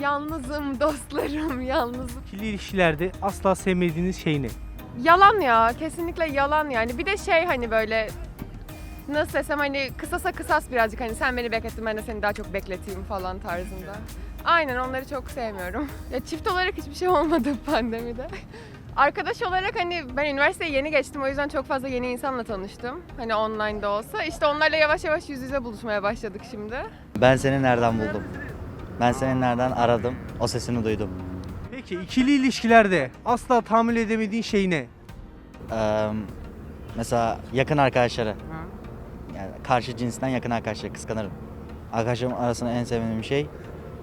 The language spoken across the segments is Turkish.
Yalnızım dostlarım, yalnızım. İkili ilişkilerde asla sevmediğiniz şey ne? Yalan ya, kesinlikle yalan yani. Bir de şey hani böyle nasıl desem hani kısasa kısas birazcık hani sen beni beklettin ben de seni daha çok bekleteyim falan tarzında. Aynen onları çok sevmiyorum. Ya çift olarak hiçbir şey olmadı pandemide. Arkadaş olarak hani ben üniversiteye yeni geçtim o yüzden çok fazla yeni insanla tanıştım. Hani online'da olsa. İşte onlarla yavaş yavaş yüz yüze buluşmaya başladık şimdi. Ben seni nereden buldum? Ben seni nereden aradım? O sesini duydum. Peki ikili ilişkilerde asla tahammül edemediğin şey ne? Ee, mesela yakın arkadaşları. Yani karşı cinsinden yakın arkadaşları kıskanırım. Arkadaşlarım arasında en sevmediğim şey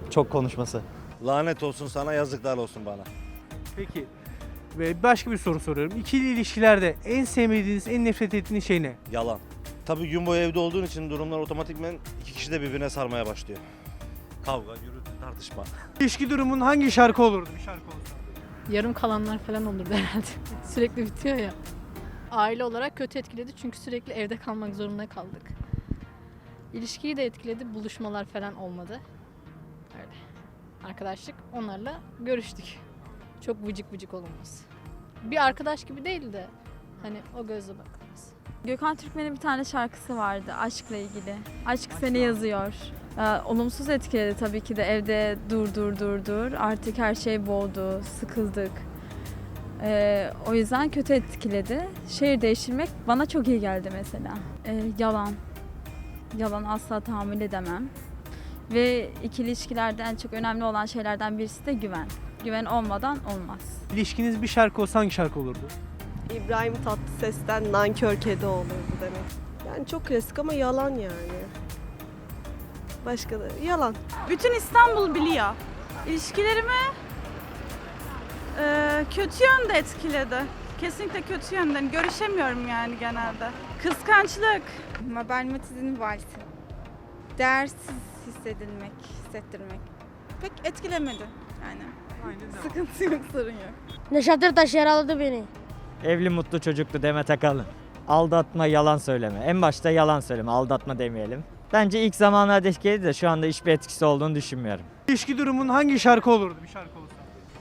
çok konuşması. Lanet olsun sana yazıklar olsun bana. Peki ve başka bir soru soruyorum. İkili ilişkilerde en sevmediğiniz, en nefret ettiğiniz şey ne? Yalan. Tabii gün boyu evde olduğun için durumlar otomatikmen iki kişi de birbirine sarmaya başlıyor. Kavga, gürültü, tartışma. İlişki durumun hangi şarkı olurdu? Bir şarkı olursa. Yarım kalanlar falan olurdu herhalde. sürekli bitiyor ya. Aile olarak kötü etkiledi çünkü sürekli evde kalmak zorunda kaldık. İlişkiyi de etkiledi, buluşmalar falan olmadı. Öyle. Arkadaşlık onlarla görüştük. Çok vıcık vıcık olunmaz. Bir arkadaş gibi değil de hani o gözle bakılmaz. Gökhan Türkmen'in bir tane şarkısı vardı aşkla ilgili. Aşk seni yazıyor. Ee, olumsuz etkiledi tabii ki de evde dur dur dur dur. Artık her şey boğdu, sıkıldık. Ee, o yüzden kötü etkiledi. Şehir değiştirmek bana çok iyi geldi mesela. Ee, yalan. Yalan asla tahammül edemem. Ve ikili ilişkilerde en çok önemli olan şeylerden birisi de güven. Güven olmadan olmaz. İlişkiniz bir şarkı olsa hangi şarkı olurdu? İbrahim Tatlıses'ten nankör kedi olurdu demek. Yani çok klasik ama yalan yani. Başka da yalan. Bütün İstanbul biliyor. İlişkilerimi eee, kötü yönde etkiledi. Kesinlikle kötü yönden. Görüşemiyorum yani genelde. Kıskançlık. Mabel Matiz'in valsi. Değersiz hissedilmek, hissettirmek. Pek etkilemedi yani. Sıkıntı yok, sorun yok. Neşet Ertaş yaraladı beni. Evli mutlu çocuklu Demet Akalın. Aldatma, yalan söyleme. En başta yalan söyleme, aldatma demeyelim. Bence ilk zamanlarda etkiledi de şu anda hiçbir etkisi olduğunu düşünmüyorum. İlişki durumun hangi şarkı olurdu? Bir şarkı olursa.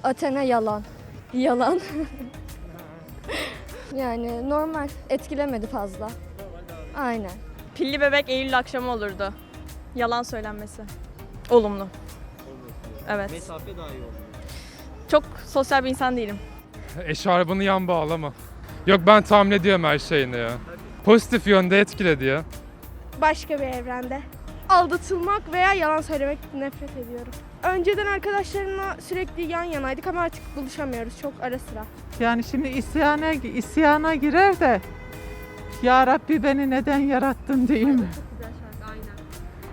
Athena yalan. Yalan. yani normal. Etkilemedi fazla. Aynen. Pilli bebek Eylül akşamı olurdu. Yalan söylenmesi. Olumlu. Evet. Mesafe daha iyi oldu. Çok sosyal bir insan değilim. Eşarbını yan bağlama. Yok ben tahmin ediyorum her şeyini ya. Pozitif yönde etkiledi ya. Başka bir evrende. Aldatılmak veya yalan söylemek nefret ediyorum. Önceden arkadaşlarımla sürekli yan yanaydık ama artık buluşamıyoruz çok ara sıra. Yani şimdi isyana, isyana girer de Ya Rabbi beni neden yarattın diyeyim.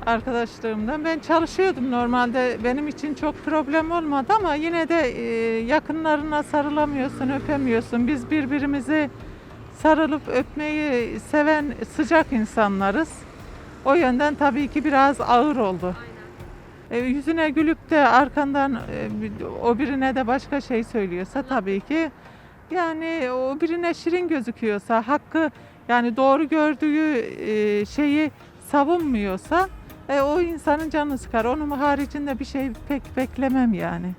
Arkadaşlarımdan ben çalışıyordum normalde benim için çok problem olmadı ama yine de e, yakınlarına sarılamıyorsun öpemiyorsun biz birbirimizi sarılıp öpmeyi seven sıcak insanlarız o yönden tabii ki biraz ağır oldu. E, yüzüne gülüp de arkandan e, o birine de başka şey söylüyorsa tabii ki yani o birine şirin gözüküyorsa hakkı yani doğru gördüğü e, şeyi savunmuyorsa e, o insanın canı sıkar. Onun haricinde bir şey pek beklemem yani.